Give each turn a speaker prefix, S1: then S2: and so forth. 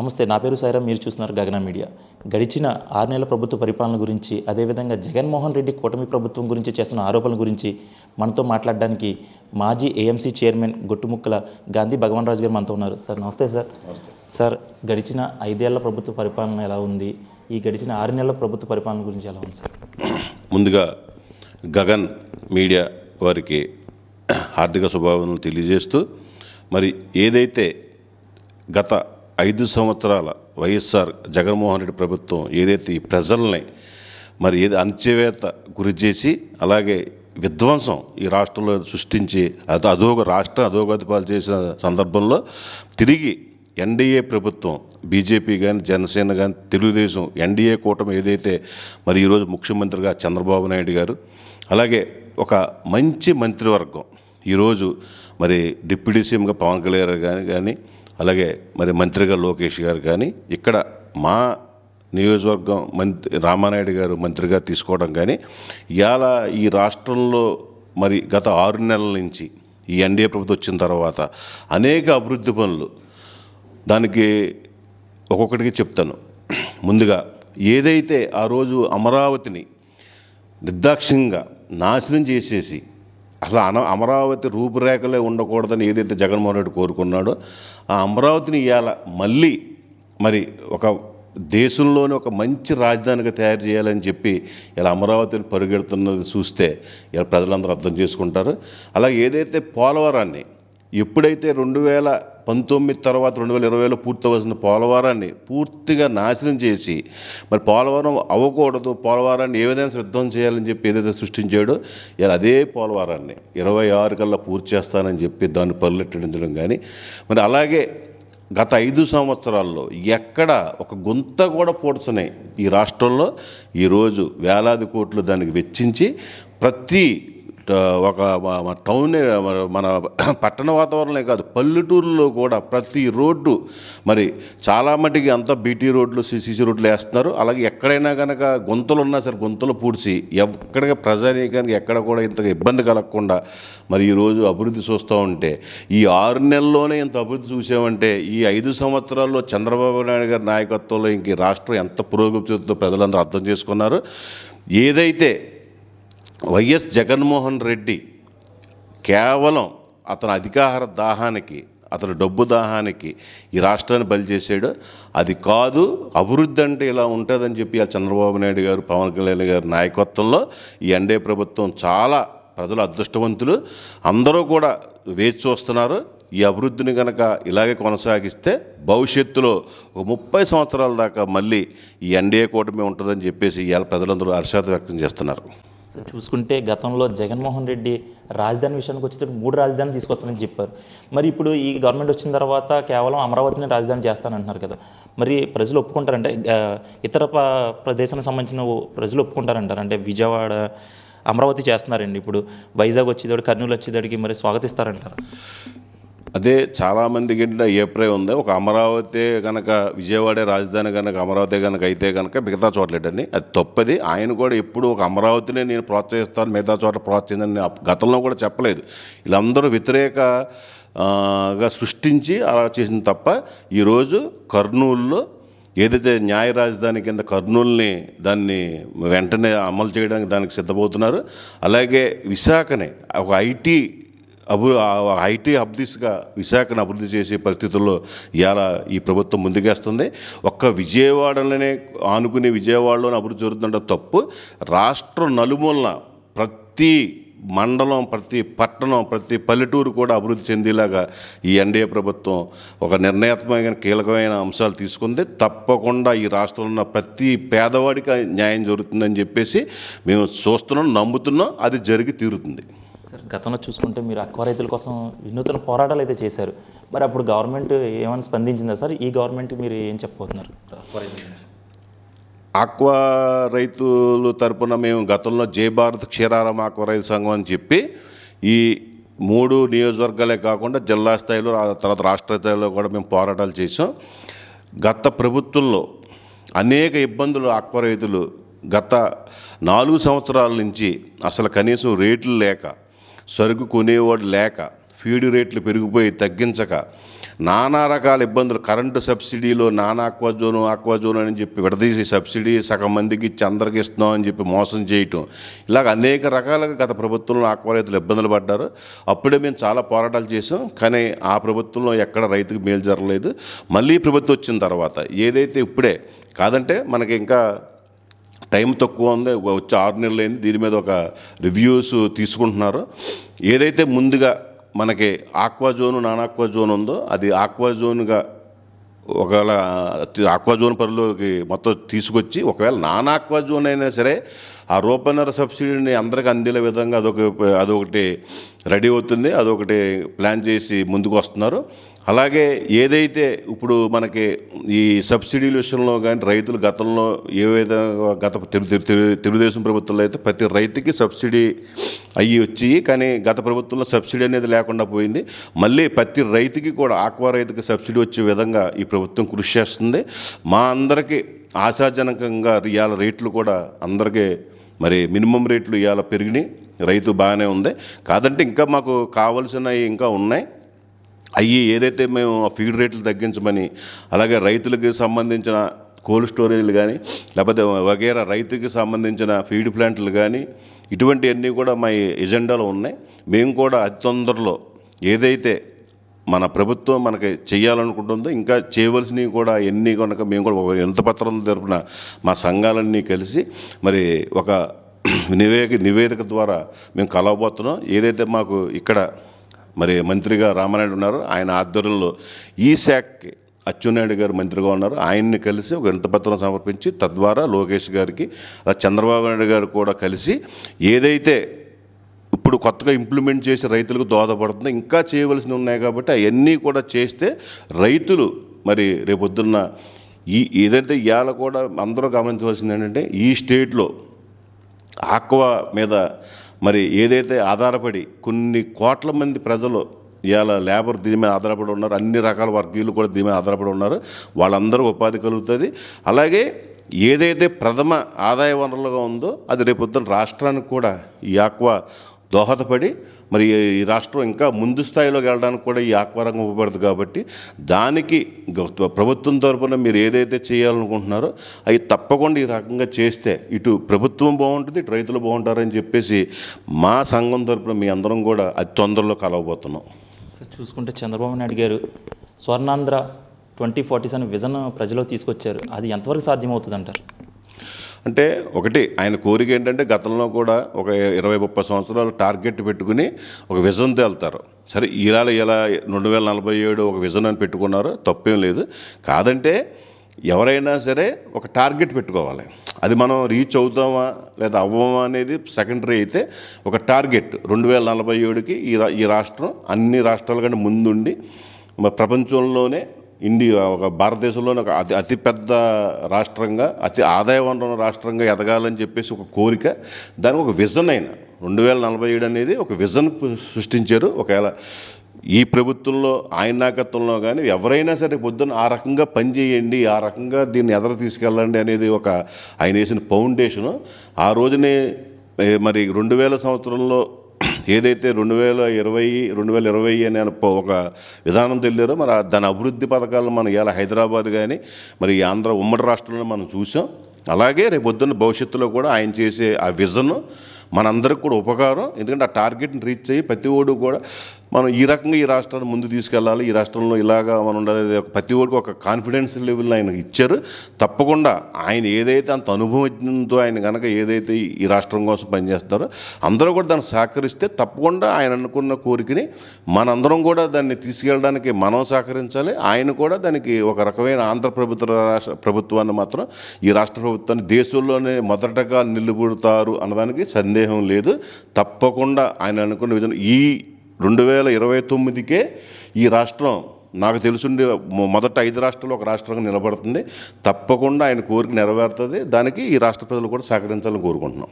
S1: నమస్తే నా పేరు సైరా మీరు చూస్తున్నారు గగన మీడియా. గడిచిన ఆరు నెలల ప్రభుత్వ పరిపాలన గురించి అదేవిధంగా జగన్మోహన్ రెడ్డి కూటమి ప్రభుత్వం గురించి చేస్తున్న ఆరోపణల గురించి మనతో మాట్లాడడానికి మాజీ ఏఎంసీ చైర్మన్ గొట్టుముక్కల గాంధీ భగవాన్ రాజు గారు మనతో ఉన్నారు. సార్ నమస్తే సార్. సార్ గడిచిన ఐదేళ్ళ ప్రభుత్వ పరిపాలన ఎలా ఉంది? ఈ గడిచిన ఆరు నెలల ప్రభుత్వ పరిపాలన గురించి ఎలా ఉంది సార్?
S2: ముందుగా గగన్ మీడియా వారికి హార్దిక శుభాకాంక్షలు తెలియజేస్తూ మరి ఏదైతే గత ఐదు సంవత్సరాల వైఎస్ఆర్ జగన్మోహన్ రెడ్డి ప్రభుత్వం ఏదైతే ఈ ప్రజల్ని మరి ఏది అణచివేత గురి చేసి అలాగే విధ్వంసం ఈ రాష్ట్రంలో సృష్టించి అది అధోగ రాష్ట్ర అధోగతిపాలు చేసిన సందర్భంలో తిరిగి ఎన్డీఏ ప్రభుత్వం బీజేపీ కానీ జనసేన కానీ తెలుగుదేశం ఎన్డీఏ కూటమి ఏదైతే మరి ఈరోజు ముఖ్యమంత్రిగా చంద్రబాబు నాయుడు గారు అలాగే ఒక మంచి మంత్రివర్గం ఈరోజు మరి డిప్యూటీ సీఎంగా పవన్ కళ్యాణ్ గారు కానీ కానీ అలాగే మరి మంత్రిగా లోకేష్ గారు కానీ ఇక్కడ మా నియోజకవర్గం మంత్రి రామానాయుడు గారు మంత్రిగా తీసుకోవడం కానీ ఇవాళ ఈ రాష్ట్రంలో మరి గత ఆరు నెలల నుంచి ఈ ఎన్డీఏ ప్రభుత్వం వచ్చిన తర్వాత అనేక అభివృద్ధి పనులు దానికి ఒక్కొక్కటికి చెప్తాను. ముందుగా ఏదైతే ఆ రోజు అమరావతిని నిర్దాక్షిణ్యంగా నాశనం చేసేసి అసలు అన అమరావతి రూపురేఖలే ఉండకూడదని ఏదైతే జగన్మోహన్ రెడ్డి కోరుకున్నాడో ఆ అమరావతిని ఇవాళ మళ్ళీ మరి ఒక దేశంలోనే ఒక మంచి రాజధానిగా తయారు చేయాలని చెప్పి ఇలా అమరావతిని పరుగెడుతున్నది చూస్తే ఇలా ప్రజలందరూ అర్థం చేసుకుంటారు. అలాగే ఏదైతే పోలవరాన్ని ఎప్పుడైతే రెండు వేల పంతొమ్మిది తర్వాత రెండు వేల ఇరవైలో పూర్తవలసిన పోలవరాన్ని పూర్తిగా నాశనం చేసి మరి పోలవరం అవ్వకూడదు పోలవరాన్ని ఏ విధంగా సిద్ధం చేయాలని చెప్పి ఏదైతే సృష్టించాడో ఇలా అదే పోలవరాన్ని ఇరవై ఆరు కల్లా పూర్తి చేస్తానని చెప్పి దాన్ని పల్లెట్టించడం కానీ మరి అలాగే గత ఐదు సంవత్సరాల్లో ఎక్కడ ఒక గుంత కూడా పూడ్చనాయి ఈ రాష్ట్రంలో ఈరోజు వేలాది కోట్లు దానికి వెచ్చించి ప్రతి ఒక టౌనే టౌన్ మన- పట్టణ వాతావరణమే కాదు పల్లెటూరులో కూడా ప్రతి రోడ్డు మరి చాలా మటుకి అంతా బీటీ రోడ్లు సిసిసి రోడ్లు వేస్తున్నారు. అలాగే ఎక్కడైనా కనుక గుంతలు ఉన్నా సరే గుంతలు పూడ్చి ఎక్కడికి ప్రజానీకానికి ఎక్కడ కూడా ఇంతగా ఇబ్బంది కలగకుండా మరి ఈరోజు అభివృద్ధి చూస్తూ ఉంటే ఈ ఆరు నెలల్లోనే ఇంత అభివృద్ధి చూసామంటే ఈ ఐదు సంవత్సరాల్లో చంద్రబాబు నాయుడు గారి నాయకత్వంలో ఇంక రాష్ట్రం ఎంత పురోగతితో ప్రజలందరూ అర్థం చేసుకున్నారు. ఏదైతే వైఎస్ జగన్మోహన్ రెడ్డి కేవలం అతని అధికార దాహానికి అతను డబ్బు దాహానికి ఈ రాష్ట్రాన్ని బలి చేశాడు. అది కాదు అభివృద్ధి అంటే ఇలా ఉంటుందని చెప్పి ఆ చంద్రబాబు నాయుడు గారు పవన్ కళ్యాణ్ గారి నాయకత్వంలో ఈ ఎన్డీఏ ప్రభుత్వం చాలా ప్రజలు అదృష్టవంతులు. అందరూ కూడా వేచి చూస్తున్నారు. ఈ అభివృద్ధిని కనుక ఇలాగే కొనసాగిస్తే భవిష్యత్తులో ఒక ముప్పై సంవత్సరాల దాకా మళ్ళీ ఈ ఎన్డీఏ కూటమి ఉంటుందని చెప్పేసి ఇవాళ ప్రజలందరూ హర్షాత వ్యక్తం చేస్తున్నారు.
S1: చూసుకుంటే గతంలో జగన్మోహన్ రెడ్డి రాజధాని విషయానికి వచ్చేటప్పుడు మూడు రాజధానులు తీసుకొస్తానని చెప్పారు. మరి ఇప్పుడు ఈ గవర్నమెంట్ వచ్చిన తర్వాత కేవలం అమరావతిని రాజధాని చేస్తానంటున్నారు కదా. మరి ప్రజలు ఒప్పుకుంటారంటే ఇతర ప- ప్రదేశానికి సంబంధించిన ప్రజలు ఒప్పుకుంటారంటారు? అంటే విజయవాడ అమరావతి చేస్తున్నారండి ఇప్పుడు. వైజాగ్ వచ్చేదాడు కర్నూలు వచ్చేదాడికి మరి స్వాగతిస్తారంటారు?
S2: అదే చాలామందికి గిడ్డ అభిప్రాయం ఉంది. ఒక అమరావతి కనుక విజయవాడ రాజధాని కనుక అమరావతి కనుక అయితే కనుక మిగతా చోట్లేటండి. అది తప్పది. ఆయన కూడా ఎప్పుడు ఒక అమరావతినే నేను ప్రోత్సహిస్తాను మిగతా చోట్ల ప్రోత్సహిందని గతంలో కూడా చెప్పలేదు. వీళ్ళందరూ వ్యతిరేక సృష్టించి అలా చేసింది తప్ప ఈరోజు కర్నూలులో ఏదైతే న్యాయ రాజధాని కింద కర్నూలుని దాన్ని వెంటనే అమలు చేయడానికి దానికి సిద్ధమవుతున్నారు అలాగే విశాఖని ఒక ఐటీ అభి ఐటీ హబ్ దిశగా విశాఖను అభివృద్ధి చేసే పరిస్థితుల్లో ఇవాళ ఈ ప్రభుత్వం ముందుకేస్తుంది. ఒక్క విజయవాడలోనే ఆనుకుని విజయవాడలోనే అభివృద్ధి జరుగుతుంటే తప్పు. రాష్ట్రం నలుమూలన ప్రతి మండలం ప్రతి పట్టణం ప్రతి పల్లెటూరు కూడా అభివృద్ధి చెందేలాగా ఈ ఎన్డీఏ ప్రభుత్వం ఒక నిర్ణయాత్మకమైన కీలకమైన అంశాలు తీసుకుంది. తప్పకుండా ఈ రాష్ట్రంలో ఉన్న ప్రతి పేదవాడికి న్యాయం జరుగుతుందని చెప్పేసి మేము చూస్తున్నాం నమ్ముతున్నాం అది జరిగి తీరుతుంది.
S1: గతంలో చూసుకుంటే మీరు అక్వా రైతుల కోసం వినూతన పోరాటాలు అయితే చేశారు. మరి అప్పుడు గవర్నమెంట్ ఏమైనా స్పందించిందా సార్? ఈ గవర్నమెంట్ మీరు ఏం చెప్పబోతున్నారు? అక్వా రైతుల గురించి.
S2: ఆక్వా రైతుల తరపున మేము గతంలో జై భారత్ క్షీరారం ఆక్వా రైతు సంఘం అని చెప్పి ఈ మూడు నియోజకవర్గాలే కాకుండా జిల్లా స్థాయిలో ఆ తర్వాత రాష్ట్ర స్థాయిలో కూడా మేము పోరాటాలు చేసాం గత ప్రభుత్వంలో అనేక ఇబ్బందులు ఆక్వా రైతులు గత నాలుగు సంవత్సరాల నుంచి అసలు కనీసం రేట్లు లేక సరుకు కొనేవాడు లేక ఫీడ్ రేట్లు పెరిగిపోయి తగ్గించక నానా రకాల ఇబ్బందులు. కరెంటు సబ్సిడీలో నానా ఆక్వాజోను అక్వాజోను అని చెప్పి విడదీసి సబ్సిడీ సగం మందికి ఇచ్చి అందరికి ఇస్తున్నాం అని చెప్పి మోసం చేయటం. ఇలాగ అనేక రకాలుగా గత ప్రభుత్వంలో ఆక్వా రైతులు ఇబ్బందులు పడ్డారు. అప్పుడే మేము చాలా పోరాటాలు చేసాం కానీ ఆ ప్రభుత్వంలో ఎక్కడ రైతుకు మేలు జరగలేదు. మళ్ళీ ప్రభుత్వం వచ్చిన తర్వాత ఏదైతే ఇప్పుడే కాదంటే మనకి ఇంకా టైం తక్కువ ఉంది. వచ్చే ఆరు నెలలు అయింది దీని మీద ఒక రివ్యూస్ తీసుకుంటున్నారు. ఏదైతే ముందుగా మనకి aqua zone non aqua zone ఉందో అది ఆక్వా జోన్గా ఒకవేళ ఆక్వా జోన్ పరిలోకి మొత్తం తీసుకొచ్చి ఒకవేళ నాన్ ఆక్వా జోన్ అయినా సరే ఆ రూపన్నర సబ్సిడీని అందరికీ అందేలే విధంగా అదొక అదొకటి రెడీ అవుతుంది అదొకటి ప్లాన్ చేసి ముందుకు వస్తున్నారు. అలాగే ఏదైతే ఇప్పుడు మనకి ఈ సబ్సిడీల విషయంలో కానీ రైతులు గతంలో ఏ విధంగా గత తెలు- తెలుగుదేశం ప్రభుత్వంలో అయితే ప్రతి రైతుకి సబ్సిడీ అయ్యి వచ్చి కానీ గత ప్రభుత్వంలో సబ్సిడీ అనేది లేకుండా పోయింది. మళ్ళీ ప్రతి రైతుకి కూడా ఆక్వా రైతుకి సబ్సిడీ వచ్చే విధంగా ఈ ప్రభుత్వం కృషి చేస్తుంది. మా అందరికీ ఆశాజనకంగా ఇవాళ రేట్లు కూడా అందరికీ మరి మినిమం రేట్లు ఇవాళ పెరిగినాయి. రైతు బాగానే ఉంది. కాదంటే ఇంకా మాకు కావలసినవి ఇంకా ఉన్నాయి. అవి ఏదైతే మేము ఆ ఫీడ్ రేట్లు తగ్గించమని అలాగే రైతులకి సంబంధించిన కోల్డ్ స్టోరేజ్లు కానీ లేకపోతే వగేరా రైతుకి సంబంధించిన ఫీడ్ ప్లాంట్లు కానీ ఇటువంటివన్నీ కూడా మా ఎజెండాలో ఉన్నాయి. మేము కూడా అతి తొందరలో ఏదైతే మన ప్రభుత్వం మనకి చేయాలనుకుంటుందో ఇంకా చేయవలసినవి కూడా ఎన్ని కనుక మేము కూడా ఒక ఎంత పత్రం తరపున మా సంఘాలన్నీ కలిసి మరి ఒక నివేదిక నివేదిక ద్వారా మేము కలవబోతున్నాం. ఏదైతే మాకు ఇక్కడ మరి మంత్రిగా రామానాయుడు ఉన్నారు ఆయన ఆధ్వర్యంలో ఈ శాఖకి అచ్చెన్నాయుడు గారు మంత్రిగా ఉన్నారు. ఆయన్ని కలిసి ఒక వినతిపత్రం సమర్పించి తద్వారా లోకేష్ గారికి చంద్రబాబు నాయుడు గారు కూడా కలిసి ఏదైతే ఇప్పుడు కొత్తగా ఇంప్లిమెంట్ చేసి రైతులకు దోహదపడుతుంది. ఇంకా చేయవలసినవి ఉన్నాయి కాబట్టి అవన్నీ కూడా చేస్తే రైతులు మరి రేపొద్దున్న ఈ ఏదైతే ఇవాళ కూడా అందరూ గమనించవలసింది ఏంటంటే ఈ స్టేట్లో ఆక్వా మీద మరి ఏదైతే ఆధారపడి కొన్ని కోట్ల మంది ప్రజలు ఇవాళ లేబర్ దీని మీద ఆధారపడి ఉన్నారు. అన్ని రకాల వర్గీయులు కూడా దీని మీద ఆధారపడి ఉన్నారు. వాళ్ళందరూ ఉపాధి కలుగుతుంది. అలాగే ఏదైతే ప్రథమ ఆదాయ వనరులుగా ఉందో అది రేపొద్దున రాష్ట్రానికి కూడా ఈ ఆక్వా దోహదపడి మరి ఈ రాష్ట్రం ఇంకా ముందు స్థాయిలోకి వెళ్ళడానికి కూడా ఈ ఆక్వారంగం ఉపయోగపడదు ఉపయోగపడుతుంది కాబట్టి దానికి గ- ప్రభుత్వం తరపున మీరు ఏదైతే చేయాలనుకుంటున్నారో అవి తప్పకుండా ఈ రకంగా చేస్తే ఇటు ప్రభుత్వం బాగుంటుంది ఇటు రైతులు బాగుంటారని చెప్పేసి మా సంఘం తరపున మీ అందరం కూడా అతి తొందరలో కలవబోతున్నాం.
S1: సార్ చూసుకుంటే చంద్రబాబు నాయుడు గారు స్వర్ణాంధ్ర ట్వంటీ ఫార్టీస్ అనే విజన్ ప్రజలో తీసుకొచ్చారు. అది ఎంతవరకు సాధ్యమవుతుంది అంటారు
S2: అంటే ఒకటి ఆయన కోరిక ఏంటంటే గతంలో కూడా ఒక ఇరవై ముప్పై సంవత్సరాలు టార్గెట్ పెట్టుకుని ఒక విజన్తో వెళ్తారు. సరే ఇలా ఇలా రెండు వేల నలభై ఏడు ఒక విజన్ అని పెట్టుకున్నారు తప్పేం లేదు. కాదంటే ఎవరైనా సరే ఒక టార్గెట్ పెట్టుకోవాలి. అది మనం రీచ్ అవుతామా లేదా అవ్వమా అనేది సెకండరీ అయితే ఒక టార్గెట్ రెండు వేల నలభై ఏడుకి ఈ రా ఈ రాష్ట్రం అన్ని రాష్ట్రాల కంటే ముందుండి ప్రపంచంలోనే ఇండియా ఒక భారతదేశంలోనే ఒక అతి అతిపెద్ద రాష్ట్రంగా అతి ఆదాయ వనరున్న రాష్ట్రంగా ఎదగాలని చెప్పేసి ఒక కోరిక. దానికి ఒక విజన్ అయిన రెండు వేల నలభై ఏడు అనేది ఒక విజన్ సృష్టించారు. ఒకవేళ ఈ ప్రభుత్వంలో ఆయన నాయకత్వంలో కానీ ఎవరైనా సరే పొద్దున్న ఆ రకంగా పనిచేయండి ఆ రకంగా దీన్ని ఎదర తీసుకెళ్ళండి అనేది ఒక ఆయన వేసిన ఫౌండేషను. ఆ రోజునే మరి రెండు వేల సంవత్సరంలో ఏదైతే రెండు వేల ఇరవై రెండు వేల ఇరవై అని ఒక విధానం తెలియారో మరి దాని అభివృద్ధి పథకాలను మనం ఇలా హైదరాబాద్ కానీ మరి ఈ ఆంధ్ర ఉమ్మడి రాష్ట్రంలో మనం చూసాం. అలాగే రేపొద్దున్న భవిష్యత్తులో కూడా ఆయన చేసే ఆ విజన్ మనందరికి కూడా ఉపకారం. ఎందుకంటే ఆ టార్గెట్ని రీచ్ అయ్యి ప్రతి ఓడు కూడా మనం ఈ రకంగా ఈ రాష్ట్రాన్ని ముందు తీసుకెళ్ళాలి. ఈ రాష్ట్రంలో ఇలాగా మనం ఉండాలి. ప్రతి ఒక్కరికి ఒక కాన్ఫిడెన్స్ లెవెల్ ఆయన ఇచ్చారు. తప్పకుండా ఆయన ఏదైతే అంత అనుభవజ్ఞంతో ఆయన కనుక ఏదైతే ఈ రాష్ట్రం కోసం పనిచేస్తారో అందరూ కూడా దాన్ని సహకరిస్తే తప్పకుండా ఆయన అనుకున్న కోరికని మనందరం కూడా దాన్ని తీసుకెళ్ళడానికి మనం సహకరించాలి. ఆయన కూడా దానికి ఒక రకమైన ఆంధ్ర ప్రభుత్వ రాష్ట్ర ప్రభుత్వాన్ని మాత్రం ఈ రాష్ట్ర ప్రభుత్వాన్ని దేశంలోనే మొదటగా నిలబడతారు అన్నదానికి సందేహం లేదు. తప్పకుండా ఆయన అనుకున్న విధంగా ఈ రెండు వేల ఇరవై తొమ్మిదికే ఈ రాష్ట్రం నాకు తెలుసుండే మొ- మొదట ఐదు రాష్ట్రాలు ఒక రాష్ట్రంగా నిలబడుతుంది. తప్పకుండా ఆయన కోరిక నెరవేరుతుంది. దానికి ఈ రాష్ట్ర ప్రజలు కూడా సహకరించాలని కోరుకుంటున్నాం.